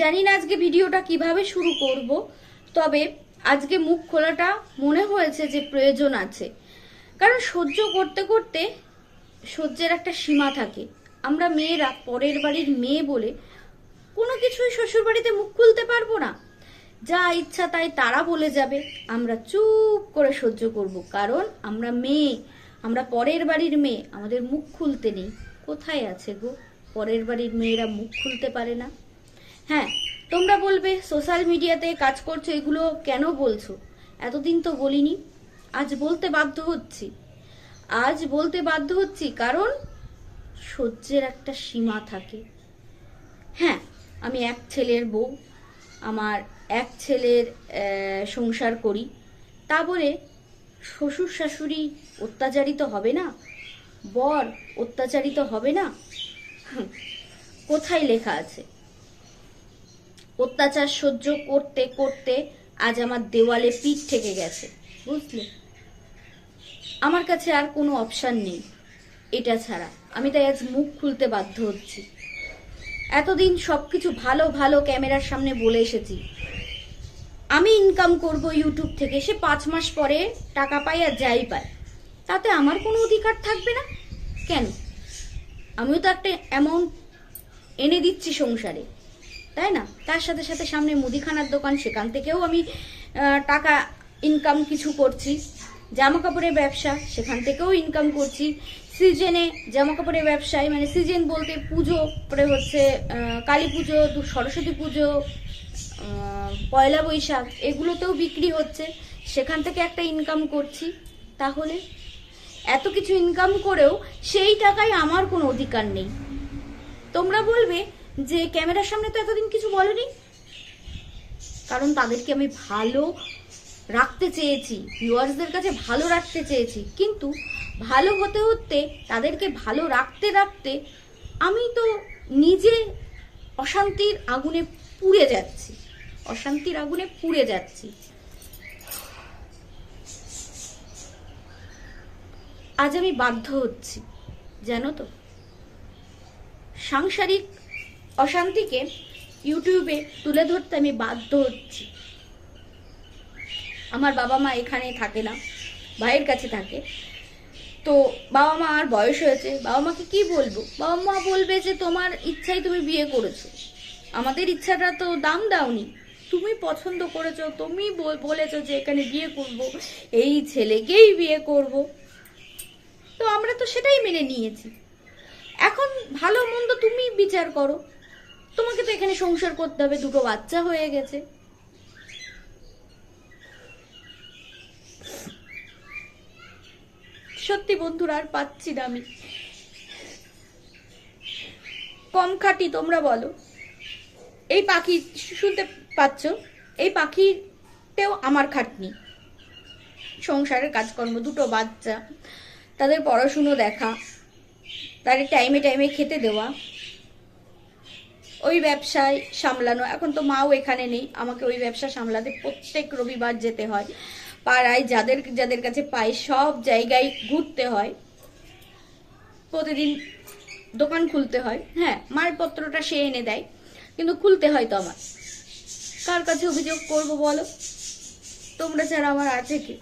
জানি না আজকে ভিডিওটা কীভাবে শুরু করব, তবে আজকে মুখ খোলাটা মনে হয়েছে যে প্রয়োজন আছে। কারণ সহ্য করতে করতে সহ্যের একটা সীমা থাকে। আমরা মেয়েরা, পরের বাড়ির মেয়ে বলে কোনো কিছুই শ্বশুর বাড়িতে মুখ খুলতে পারব না। যা ইচ্ছা তাই তারা বলে যাবে, আমরা চুপ করে সহ্য করব। কারণ আমরা মেয়ে, আমরা পরের বাড়ির মেয়ে, আমাদের মুখ খুলতে নেই। কোথায় আছে গো? পরের বাড়ির মেয়েরা মুখ খুলতে পারে না। হ্যাঁ তোমরা বলবে সোশ্যাল মিডিয়াতে কাজ করছ, এগুলো কেন বলছো? এতদিন তো বলিনি। আজ বলতে বাধ্য হচ্ছি। আজ বলতে বাধ্য হচ্ছি কারণ সহ্যের একটা সীমা থাকে। হ্যাঁ আমি এক ছেলের বউ, আমার এক ছেলের সংসার করি। তা বলে শ্বশুর শাশুড়ি অত্যাচারিত হবে না? বর অত্যাচারিত হবে না? কোথায় লেখা আছে? অত্যাচার সহ্য করতে করতে আজ আমার দেওয়ালে পিঠ থেকে গেছে, বুঝলে? আমার কাছে আর কোনো অপশান নেই, এটা ছাড়া। আমি তাই আজ মুখ খুলতে বাধ্য হচ্ছি। এতদিন সব কিছু ভালো ভালো ক্যামেরার সামনে বলে এসেছি। আমি ইনকাম করব ইউটিউব থেকে, সে পাঁচ মাস পরে টাকা পাই আর যাই পায় তাতে আমার কোনো অধিকার থাকবে না? কেন? আমিও তো একটা অ্যামাউন্ট এনে দিচ্ছি সংসারে। তাই না? তার সাথে সাথে সামনে মুদিখানার দোকান, সেখান থেকেও আমি টাকা ইনকাম কিছু করছি। জামা কাপড়ের ব্যবসা, সেখান থেকেও ইনকাম করছি। সিজনে জামা কাপড়ের ব্যবসায় মানে সিজন বলতে পুজো, পরে হচ্ছে কালী পুজো সরস্বতী পুজো পয়লা বৈশাখ, এগুলোতেও বিক্রি হচ্ছে। সেখান থেকে একটা ইনকাম করছি। তাহলে এত কিছু ইনকাম করেও সেই টাকায় আমার কোনো অধিকার নেই। তোমরা বলবে যে ক্যামেরার সামনে তো এতদিন কিছু বলেনি। কারণ তাদেরকে আমি ভালো রাখতে চেয়েছি, ভিউয়ার্সদের কাছে ভালো রাখতে চেয়েছি। কিন্তু ভালো হতে হতে, তাদেরকে ভালো রাখতে রাখতে আমি তো নিজে অশান্তির আগুনে পুড়ে যাচ্ছি। অশান্তির আগুনে পুড়ে যাচ্ছি। আজ আমি বাধ্য হচ্ছি, জানো তো? সাংসারিক অশান্তিকে ইউটিউবে তুলে ধরতে আমি বাধ্য হচ্ছি। আমার বাবা মা এখানে থাকে না, ভাইয়ের কাছে থাকে। তো বাবা মা আর বয়স হয়েছে, বাবা মাকে কি বলব? বাবা মা বলবে যে, তোমার ইচ্ছাই তুমি বিয়ে করেছ। আমাদের ইচ্ছাটা তো দাম দাওনি। তুমি পছন্দ করেছ, তুমি বল- বলেছ যে এখানে বিয়ে করব, এই ছেলেকেই বিয়ে করব। তো আমরা তো সেটাই মেনে নিয়েছি। এখন ভালো মন্দ তুমি বিচার করো। তোমাকে তো এখানে সংসার করতে হবে, দুটো বাচ্চা হয়ে গেছে। সত্যি বন্ধুরা, আর পাচ্ছি না আমি। কম খাটি তোমরা বলো। এই পাখি শুনতে পাচ্ছ? এই পাখিতেও আমার খাটনি। সংসারের কাজকর্ম, দুটো বাচ্চা, তাদের পড়াশুনো দেখা, তাদের টাইমে টাইমে খেতে দেওয়া। ওই ব্যবসায় সামলানো। এখন তো মাও এখানে নেই। আমাকে ওই ব্যবসা সামলাতে প্রত্যেক রবিবার যেতে হয়। পাড়ায় যাদের যাদের কাছে পাই সব জায়গায় ঘুরতে হয়। প্রতিদিন দোকান খুলতে হয়। হ্যাঁ মালপত্রটা সে এনে দেয়। কিন্তু খুলতে হয় তো আমার কার কাছে অভিযোগ করব বলো? তোমরা ছাড়া আমার আছে কি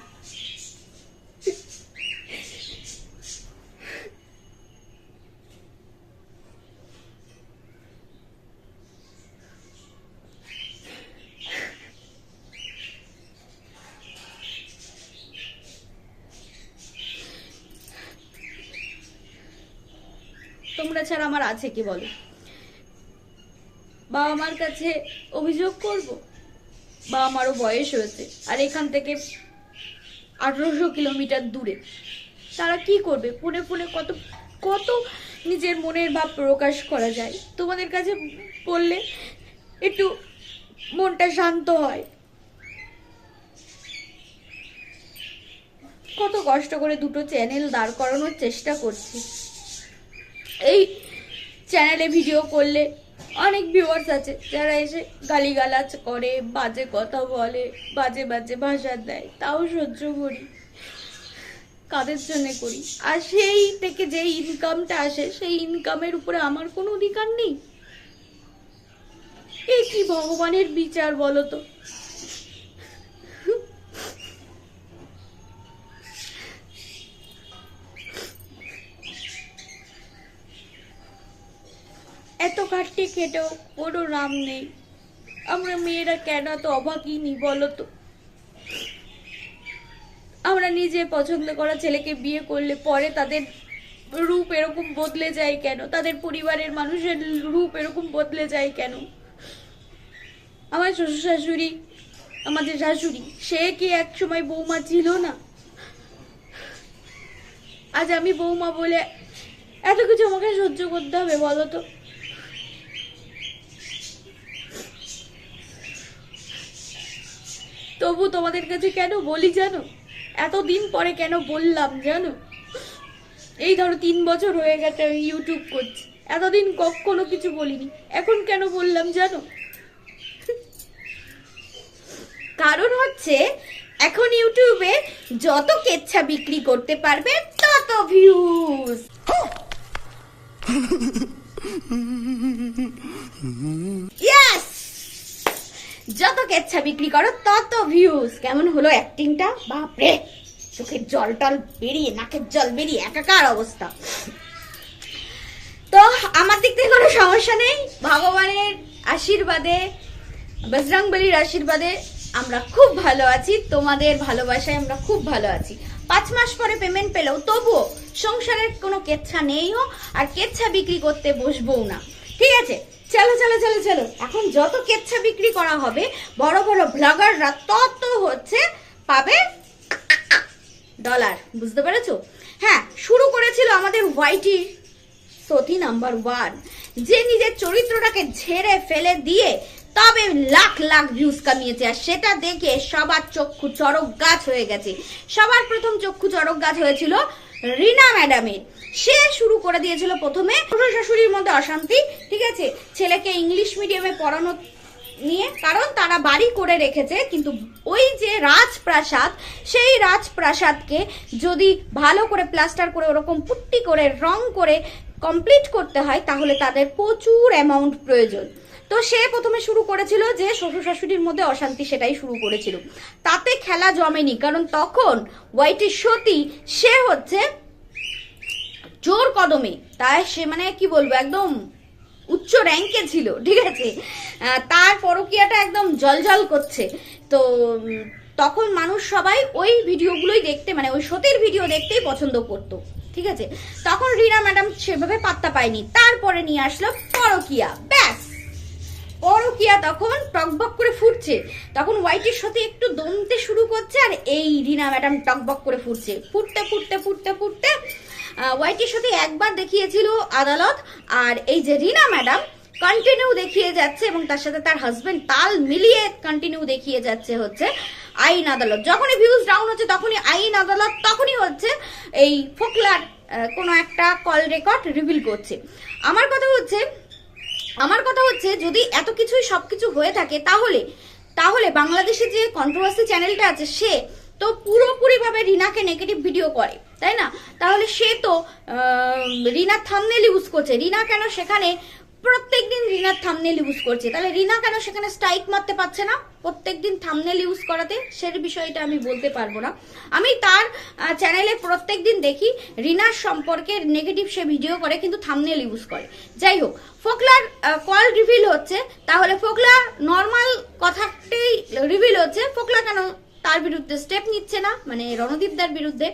তোমরা ছাড়া আমার আছে কি বলো? বাবা মার কাছে অভিযোগ করব? বাবা মারও বয়স হয়েছে, আর এখান থেকে আঠারোশো কিলোমিটার দূরে। তারা কি করবে? ফোনে ফোনে কত কত নিজের মনের ভাব প্রকাশ করা যায়? তোমাদের কাছে বললে একটু মনটা শান্ত হয়। কত কষ্ট করে দুটো চ্যানেল দাঁড় করানোর চেষ্টা করছি। এই চ্যানেলে ভিডিও করলে অনেক ভিউয়ার্স আছে, যারা এসে গালিগালাজ করে, বাজে কথা বলে, বাজে বাজে ভাষা দেয়, তাও সহ্য করি। কাদের জন্য করি? আর সেই থেকে যে ইনকামটা আসে, সেই ইনকামের উপরে আমার কোনো অধিকার নেই। এ কি ভগবানের বিচার বলো তো? এত কাটতে খেটেও কোনো নাম নেই। আমরা মেয়েরা কেন তো অবাকিনি বলো তো? আমরা নিজে পছন্দ করা ছেলেকে বিয়ে করলে পরে তাদের রূপ এরকম বদলে যায় কেন? তাদের পরিবারের মানুষের রূপ এরকম বদলে যায় কেন? আমার শ্বশুর শাশুড়ি আমাদের শাশুড়ি, সে কি এক সময় বৌমা ছিল না? আজ আমি বৌমা বলে এত কিছু আমাকে সহ্য করতে হবে বলো তো? তবু তোমাদের কাছে কেন বলি জানো? এতদিন পরে কেন বললাম জানো? এই ধরো তিন বছর হয়ে গেছে আমি ইউটিউব করছি। এতদিন কখনো কিছু বলিনি। এখন কেন বললাম জানো? কারণ হচ্ছে, এখন ইউটিউবে যত কেচ্ছা বিক্রি করতে পারবে, তত ভিউজ ইয়েস যত কেচ্ছা বিক্রি করো, তত ভিউজ কেমন হলো অ্যাক্টিংটা বাপরে! চোখের জল টল বেরিয়ে, নাকের জল বেরিয়ে, একাকার অবস্থা। তো আমার দিক থেকে কোনো সমস্যা নেই। ভগবানের আশীর্বাদে বজরং বলির আশীর্বাদে আমরা খুব ভালো আছি। তোমাদের ভালোবাসায় আমরা খুব ভালো আছি। পাঁচ মাস পরে পেমেন্ট পেলেও তবুও সংসারের কোনো কেচ্ছা নেইও, আর কেচ্ছা বিক্রি করতে বসবো না। ঠিক আছে? চলো চলো চলো চলো। এখন যত কেচ্ছা বিক্রি করা হবে, বড় বড় ব্লগাররা তত হচ্ছে পাবে ডলার বুঝতে পেরেছ? হ্যাঁ শুরু করেছিল আমাদের হোয়াইটি সতী নাম্বার ওয়ান যে নিজের চরিত্রটাকে ঝেড়ে ফেলে দিয়ে তবে লাখ লাখ ভিউজ কামিয়েছে, আর সেটা দেখে সবার চক্ষু চড়ক গাছ হয়ে গেছে। সবার প্রথম চক্ষু চড়ক গাছ হয়েছিল রিনা ম্যাডামের। সে শুরু করে দিয়েছিল প্রথমে। শ্বশুর শাশুড়ির মধ্যে অশান্তি, ঠিক আছে? ছেলেকে ইংলিশ মিডিয়ামে পড়ানো নিয়ে, কারণ তারা বাড়ি করে রেখেছে, কিন্তু ওই যে রাজপ্রাসাদ, সেই রাজপ্রাসাদকে যদি ভালো করে প্লাস্টার করে ওরকম পুট্টি করে, রং করে কমপ্লিট করতে হয়, তাহলে তাদের প্রচুর অ্যামাউন্ট প্রয়োজন। তো সে প্রথমে শুরু করেছিল যে শ্বশুর শাশুড়ির মধ্যে অশান্তি সেটাই শুরু করেছিল। তাতে খেলা জমেনি, কারণ তখন ওয়াইটি সতী, সে হচ্ছে জোর কদমে, তাই সে মানে কি বলব, একদম উচ্চ র্যাঙ্কে ছিল, ঠিক আছে? তার পরকিয়াটা একদম জলজল করছে। তো তখন মানুষ সবাই ওই ভিডিওগুলোই দেখতে মানে ওই সতীর ভিডিও দেখতেই পছন্দ করতো, ঠিক আছে? তখন রিনা ম্যাডাম সেভাবে পাত্তা পায়নি। তারপরে নিয়ে আসলো পরকিয়া, ব্যাস। পরকিয়া তখন টকবক করে ফুটছে। তখন হোয়াইটের সাথে একটু দমতে শুরু করছে আর এই রিনা ম্যাডাম টকবক করে ফুটছে। ফুটতে ফুটতে ফুটতে ফুটতে হোয়াইটের সাথে একবার দেখিয়েছিল আদালত আর এই যে রিনা ম্যাডাম কন্টিনিউ দেখিয়ে যাচ্ছে এবং তার সাথে তার হাজবেন্ড তাল মিলিয়ে কন্টিনিউ দেখিয়ে যাচ্ছে হচ্ছে আইন আদালত। যখনই ভিউজ ডাউন হচ্ছে তখনই আইন আদালত তখনই হচ্ছে এই ফোকলার কোনো একটা কল রেকর্ড রিভিল করছে। আমার কথা হচ্ছে আমার কথা হচ্ছে, যদি এত কিছুই সবকিছু হয়ে থাকে, তাহলে তাহলে বাংলাদেশে যে কন্ট্রোভার্সি চ্যানেলটা আছে, সে তো পুরোপুরিভাবে রিনাকে নেগেটিভ ভিডিও করে, তাই না? তাহলে সে তো রিনা থামনেল ইউজ করছে। রিনা কেন সেখানে প্রত্যেকদিন রিনার থামনেল ইউজ করছে। তাহলে রিনা কেন সেখানে স্ট্রাইক মারতে পারছে না? প্রত্যেকদিন থামনেল ইউজ করাতে সে বিষয়টা আমি বলতে পারব না। আমি তার চ্যানেলে প্রত্যেকদিন দেখি রিনার সম্পর্কে নেগেটিভ সে ভিডিও করে, কিন্তু থামনেল ইউজ করে। যাই হোক, ফোকলার কল রিভিল হচ্ছে। তাহলে ফোকলা নর্মাল কথাটাই রিভিল হচ্ছে। ফোকলা কেন তার বিরুদ্ধে স্টেপ নিচ্ছে না? মানে রণদীপদার বিরুদ্ধে।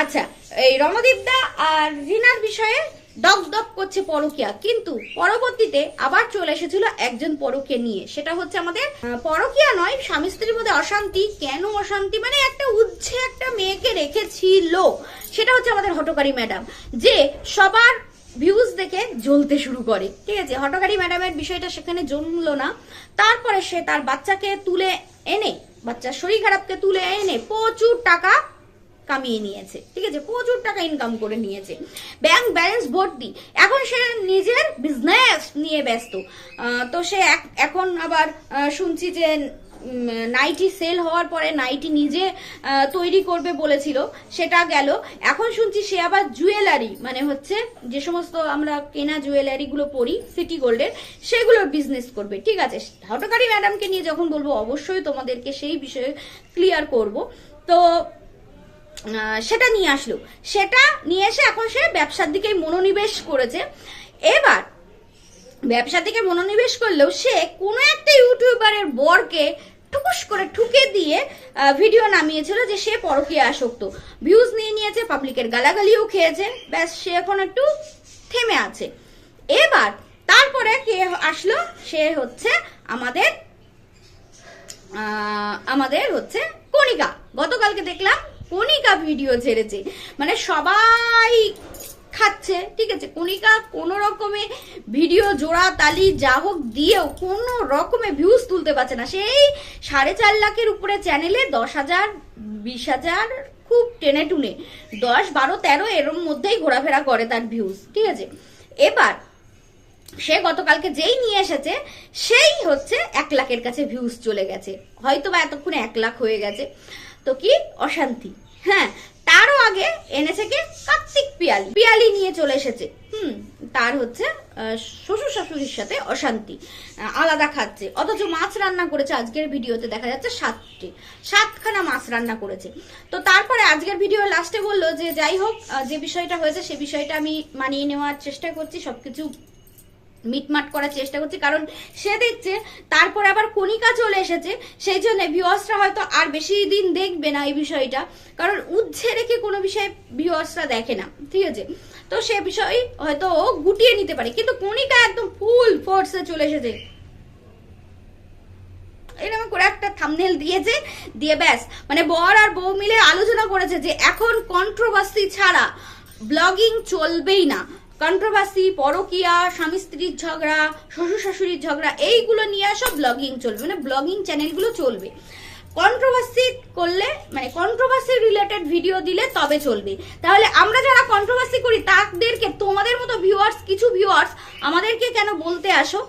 আচ্ছা এই রণদীপদা আর রিনার বিষয়ে দপ করছে পরকিয়া। কিন্তু পরবর্তীতে আবার চলে এসেছিল একজন পরকে নিয়ে। সেটা হচ্ছে আমাদের পরকিয়া নয়, স্বামী স্ত্রীর মধ্যে অশান্তি। কেন অশান্তি? মানে একটা উচ্ছে একটা মেয়েকে রেখেছিল। সেটা হচ্ছে আমাদের হটকারী ম্যাডাম, যে সবার ভিউজ দেখে জ্বলতে শুরু করে। ঠিক আছে? হটকারী ম্যাডামের বিষয়টা সেখানে জমলো না। তারপরে সে তার বাচ্চাকে তুলে এনে বাচ্চার শরীর খারাপকে তুলে এনে প্রচুর টাকা কামিয়ে নিয়েছে। ঠিক আছে? প্রচুর টাকা ইনকাম করে নিয়েছে। ব্যাংক ব্যালেন্স ভর্তি। এখন সে নিজের বিজনেস নিয়ে ব্যস্ত। তো সে এখন আবার শুনছি যে নাইটি সেল হওয়ার পরে নাইটি নিজে তৈরি করবে বলেছিল। সেটা গেল। এখন শুনছি সে আবার জুয়েলারি মানে হচ্ছে যে সমস্ত আমরা কেনা জুয়েলারিগুলো পরি সিটি গোল্ডের সেগুলোর বিজনেস করবে। ঠিক আছে? হটকারি ম্যাডামকে নিয়ে যখন বলব, অবশ্যই তোমাদেরকে সেই বিষয়ে ক্লিয়ার করব। তো সেটা নিয়ে আসলো। সেটা নিয়ে এসে এখন সে ব্যবসার দিকেই মনোনিবেশ করেছে। এবার ব্যবসা থেকে মনোনিবেশ করলেও সে কোনো একটা ইউটিউবারের বরকে ঠুকুস করে ঠুকে দিয়ে ভিডিও নামিয়েছিল যে সে পরকীয়া আসক্ত। ভিউজ নিয়ে নিয়েছে পাবলিকের গালাগালিও খেয়েছে। ব্যাস, সে এখন একটু থেমে আছে। এবার তারপরে কে আসলো? সে হচ্ছে আমাদের আমাদের হচ্ছে কণিকা। গতকালকে দেখলাম কণিকা ভিডিও ছেড়েছে। মানে সবাই খাচ্ছে, ঠিক আছে? কণিকা কোনো রকমে ভিডিও জোড়া তালি যা হোক দিয়েও কোনো রকমে ভিউজ তুলতে পারছে না। সেই সাড়ে চার লাখের উপরে চ্যানেলে দশ হাজার, বিশ হাজার, খুব টেনে টুনে দশ, বারো, তেরো এর মধ্যেই ঘোরাফেরা করে তার ভিউজ ঠিক আছে? এবার সে গতকালকে যেই নিয়ে এসেছে, সেই হচ্ছে এক লাখের কাছে ভিউজ চলে গেছে। হয়তো বা এতক্ষণে এক লাখ হয়ে গেছে। তো কি? অশান্তি। হ্যাঁ তারও আগে এনেছে কি? কার্তিক পিয়ালি। পিয়ালি নিয়ে চলে এসেছে। হুম, তার হচ্ছে শ্বশুর শাশুড়ির সাথে অশান্তি। আলাদা খাচ্ছে। অথচ মাছ রান্না করেছে। আজকের ভিডিওতে দেখা যাচ্ছে সাতটি। সাতখানা মাছ রান্না করেছে। তো তারপরে আজকের ভিডিও লাস্টে বলল যে, যাই হোক যে বিষয়টা হয়েছে, সে বিষয়টা আমি মানিয়ে নেওয়ার চেষ্টা করছি। সবকিছু মিটমাট করার চেষ্টা করছি, কারণ সে দেখছে তারপর আবার কণিকা চলে এসেছে, সেই জন্য ভিউয়ার্সরা হয়তো আর বেশি দিন দেখবে না এই বিষয়টা, কারণ উচ্ছে রেখে কোনো বিষয়ে ভিউয়ার্সরা দেখে না, ঠিক আছে? তো সে বিষয় হয়তো গুটিয়ে নিতে পারে, কিন্তু কণিকা একদম ফুল ফোর্সে চলে এসেছে। এরকম করে একটা থামনেল দিয়েছে, দিয়ে ব্যাস মানে বর আর বউ মিলে আলোচনা করেছে যে এখন কন্ট্রোভার্সি ছাড়া ব্লগিং চলবেই না। কন্ট্রোভার্সি, পরকিয়া, স্বামী স্ত্রীর ঝগড়া, শ্বশুর শাশুড়ির ঝগড়া, এইগুলো নিয়ে সব ব্লগিং চলবে মানে ব্লগিং চ্যানেলগুলো চলবে। কন্ট্রোভার্সি করলে মানে কন্ট্রোভার্সি রিলেটেড ভিডিও দিলে তবে চলবে। তাহলে আমরা যারা কন্ট্রোভার্সি করি, তাদেরকে, তোমাদের মতো ভিউয়ার্স কিছু ভিউয়ার্স আমাদেরকে কেন বলতে আসো?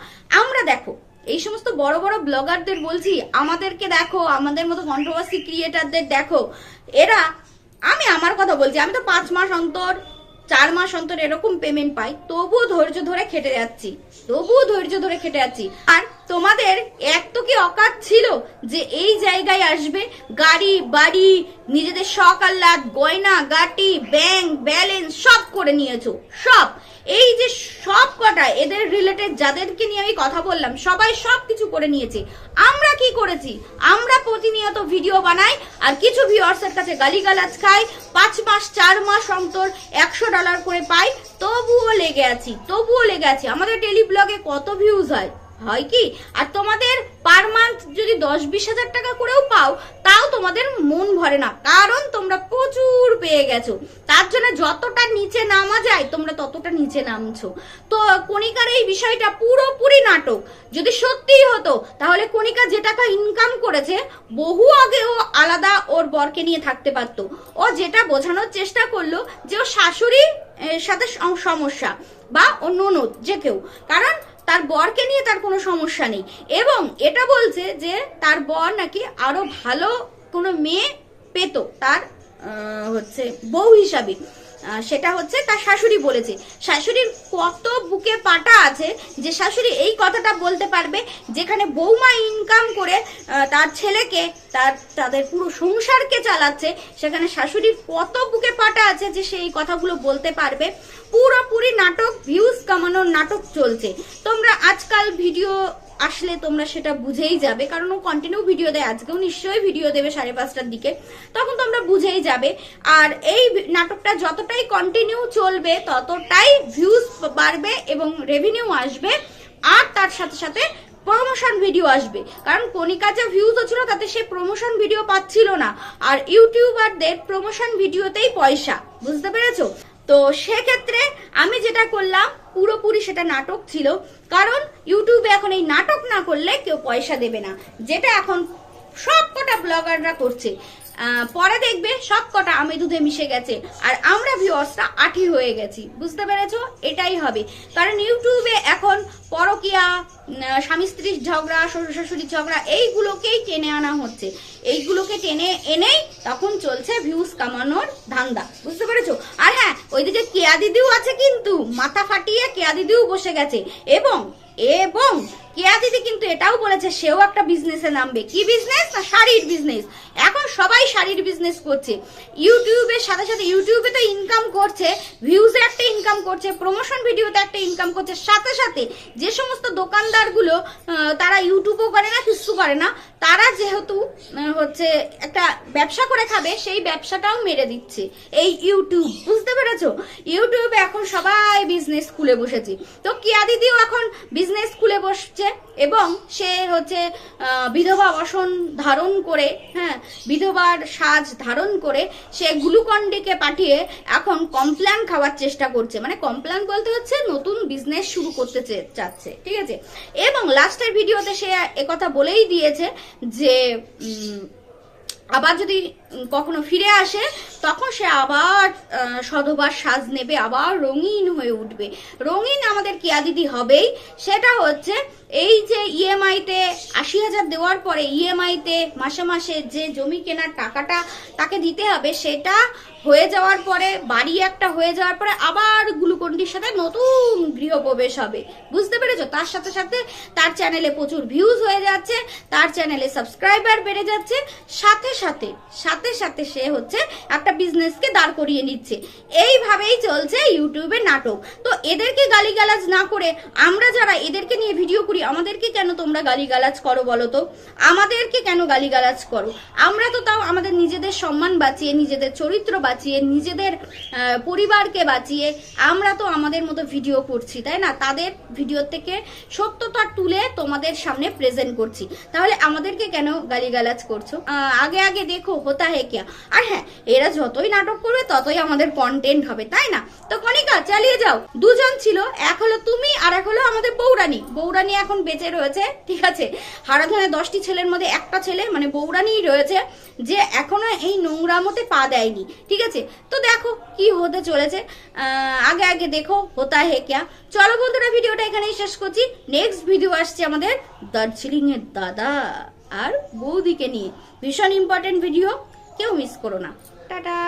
আমরা দেখো, এই সমস্ত বড় বড় ব্লগারদের বলছি, আমাদেরকে দেখো, আমাদের মতো কন্ট্রোভার্সি ক্রিয়েটারদের দেখো। এরা, আমি আমার কথা বলছি, আমি তো পাঁচ মাস অন্তর চার মাস অন্তর এরকম পেমেন্ট পাই, তবুও ধৈর্য ধরে খেটে যাচ্ছি। তবুও ধৈর্য ধরে খেটে যাচ্ছি। আর তোমাদের এক তো কি অকাত ছিল যে এই জায়গায় আসবে, গাড়ি, বাড়ি, নিজেদের শখ আহ্লাদ, গয়না, গাটি ব্যাংক ব্যালেন্স সব করে নিয়েছো, সব। এই যে সব কটা, এদের রিলেটেড যাদেরকে নিয়ে আমি কথা বললাম, সবাই সব কিছু করে নিয়েছে। আমরা কি করেছি? আমরা প্রতিনিয়ত ভিডিও বানাই, আর কিছু ভিউয়ার্সের কাছে গালিগালাজ খাই, পাঁচ মাস, চার মাস অন্তর একশো ডলার করে পাই, তবুও লেগে আছি, তবুও লেগে আছি। আমাদের টেলি ব্লগে কত ভিউজ হয়? হয় কি? আর তোমাদের যদি দশ বিশ হাজার টাকা করেও পাও, তাও তোমাদের মন ভরে না। কারণ তোমরা প্রচুর পেয়ে গেছো। তার জন্য যতটা নিচে নামা যায়, তোমরা ততটা নিচে নামছো। তো কণিকার এই বিষয়টা পুরোপুরি নাটক। যদি সত্যিই হতো, তাহলে কণিকা যে টাকা ইনকাম করেছে, বহু আগে ও আলাদা ওর বরকে নিয়ে থাকতে পারতো। ও যেটা বোঝানোর চেষ্টা করল যে ও শাশুড়ি সাথে সমস্যা বা ও ননদ, যে কেউ। কারণ তার বরকে নিয়ে তার কোনো সমস্যা নেই। এবং এটা বলছে যে তার বর নাকি আরও ভালো কোনো মেয়ে পেত তার হচ্ছে বউ হিসাবে। সেটা হচ্ছে তার শাশুড়ি বলেছে। শাশুড়ির কত বুকে পাটা আছে যে শাশুড়ি এই কথাটা বলতে পারবে, যেখানে বৌমা ইনকাম করে তার ছেলেকে, তার, তাদের পুরো সংসারকে চালাচ্ছে, সেখানে শাশুড়ির কত বুকে পাটা আছে যে সেই কথাগুলো বলতে পারবে। পুরোপুরি নাটক ভিউজ কামানোর নাটক চলছে। তোমরা আজকাল ভিডিও আসলে তোমরা সেটা বুঝেই যাবে। কারণ ও কন্টিনিউ ভিডিও দেয়। আজকেও নিশ্চয়ই ভিডিও দেবে সাড়ে পাঁচটার দিকে। তখন তোমরা বুঝেই যাবে। আর এই নাটকটা যতটাই কন্টিনিউ চলবে, ততটাই ভিউজ বাড়বে এবং রেভিনিউ আসবে। আর তার সাথে সাথে প্রমোশন ভিডিও আসবে। কারণ কণিকা যে ভিউজ হচ্ছিল, তাতে সে প্রমোশন ভিডিও পাচ্ছিল না। আর ইউটিউবারদের প্রমোশন ভিডিওতেই পয়সা। বুঝতে পেরেছ? তো সেক্ষেত্রে আমি যেটা করলাম পুরোপুরি সেটা নাটক ছিল। কারণ ইউটিউবে এখন এই নাটক না করলে কেউ পয়সা দেবে না। যেটা এখন সবকটা ব্লগাররা করছে। পরে দেখবে সব কটা আমি দুধে মিশে গেছে। আর আমরা ভিউয়ার্সরা আঠি হয়ে গেছি। বুঝতে পেরেছ? এটাই হবে। কারণ ইউটিউবে এখন পরকিয়া স্বামী স্ত্রীর ঝগড়া, শ্বশুর শাশুড়ির ঝগড়া, এইগুলোকেই টেনে আনা হচ্ছে। এইগুলোকে টেনে এনেই তখন চলছে ভিউজ কামানোর ধান্দা। বুঝতে পেরেছ? আর হ্যাঁ ওইদিকে কেয়া দিদিও আছে কিন্তু, মাথা ফাটিয়ে কেয়া দিদিও বসে গেছে। এবং এবং কেয়া দিদি কিন্তু এটাও বলেছে, সেও একটা বিজনেসে নামবে। কি বিজনেস না, শাড়ির বিজনেস এখন সবাই শাড়ির বিজনেস করছে। ইউটিউবের সাথে সাথে ইউটিউবে তো ইনকাম করছে ভিউজে একটা ইনকাম করছে প্রমোশন ভিডিওতে একটা ইনকাম করছে। সাথে সাথে যে সমস্ত দোকানদারগুলো তারা ইউটিউবও করে না, কিছু করে না, তারা যেহেতু হচ্ছে একটা ব্যবসা করে খাবে, সেই ব্যবসাটাও মেরে দিচ্ছে এই ইউটিউব বুঝতে পেরেছ? ইউটিউবে এখন সবাই বিজনেস খুলে বসেছে। তো কিয়া দিদিও এখন বিজনেস খুলে বসছে এবং সে হচ্ছে বিধবা বসন ধারণ করে হ্যাঁ বিধবার সাজ ধারণ করে সে গ্লুকন্ডিকে পাঠিয়ে এখন কমপ্ল্যান খাওয়ার চেষ্টা করছে। মানে কমপ্ল্যান বলতে হচ্ছে নতুন বিজনেস শুরু করতে চাচ্ছে, ঠিক আছে? এবং লাস্টের ভিডিওতে সে একথা বলেই দিয়েছে যে আবার যদি কখনো ফিরে আসে তখন সে আবার সধবার সাজ নেবে, আবার রঙিন হয়ে উঠবে। রঙিন আমাদের কেয়া দিদি হবেই। সেটা হচ্ছে, এই যে ইএমআইতে আশি হাজার দেওয়ার পরে ইএমআইতে মাসে মাসে যে জমি কেনার টাকাটা তাকে দিতে হবে, সেটা হয়ে যাওয়ার পরে, বাড়ি একটা হয়ে যাওয়ার পরে আবার গ্লুকন্ডির সাথে নতুন গৃহপ্রবেশ হবে। বুঝতে পেরেছ? তার সাথে সাথে তার চ্যানেলে প্রচুর ভিউজ হয়ে যাচ্ছে, তার চ্যানেলে সাবস্ক্রাইবার বেড়ে যাচ্ছে। সাথে সাথে সাথে সাথে সে হচ্ছে একটা বিজনেসকে দাঁড় করিয়ে নিচ্ছে। এইভাবেই চলছে ইউটিউবে নাটক। তো এদেরকে গালিগালাজ না করে আমরা যারা এদেরকে নিয়ে ভিডিও করি, আমাদেরকে কেন তোমরা গালিগালাজ করো বলো তো? আমাদেরকে কেন গালিগালাজ করো? আমরা তো তাও আমাদের নিজেদের সম্মান বাঁচিয়ে, নিজেদের চরিত্র বাঁচিয়ে, নিজেদের পরিবারকে বাঁচিয়ে আমরা তো আমাদের মতো ভিডিও করছি, তাই না? তাদের ভিডিও থেকে সত্যতা তুলে তোমাদের সামনে প্রেজেন্ট করছি। তাহলে আমাদেরকে কেন গালিগালাজ করছ? আগে আগে দেখো, হোতা হে কিয়া? আর হ্যাঁ এরা যতই নাটক করবে, ততই আমাদের কন্টেন্ট হবে, তাই না? তো কনিকা চালিয়ে যাও। দুজন ছিল, এক হলো তুমি আর এক হলো আমাদের বৌরানী বৌরানী এখন বেঁচে রয়েছে, ঠিক আছে? হারাধনে দশটি ছেলের মধ্যে একটা ছেলে মানে বৌরানীই রয়েছে, যে এখনও এই নোংরামতে পা দেয়নি, ঠিক আছে? তো দেখো কি হতে চলেছে। আগে আগে দেখো হোতা হে ক্যা। চলো বন্ধুরা, ভিডিওটা এখানেই শেষ করছি। নেক্সট ভিডিও আসছে আমাদের দার্জিলিং এর দাদা আর বৌদিকে নিয়ে। ভীষণ ইম্পর্টেন্ট ভিডিও কেউ মিস করো না। টাটা।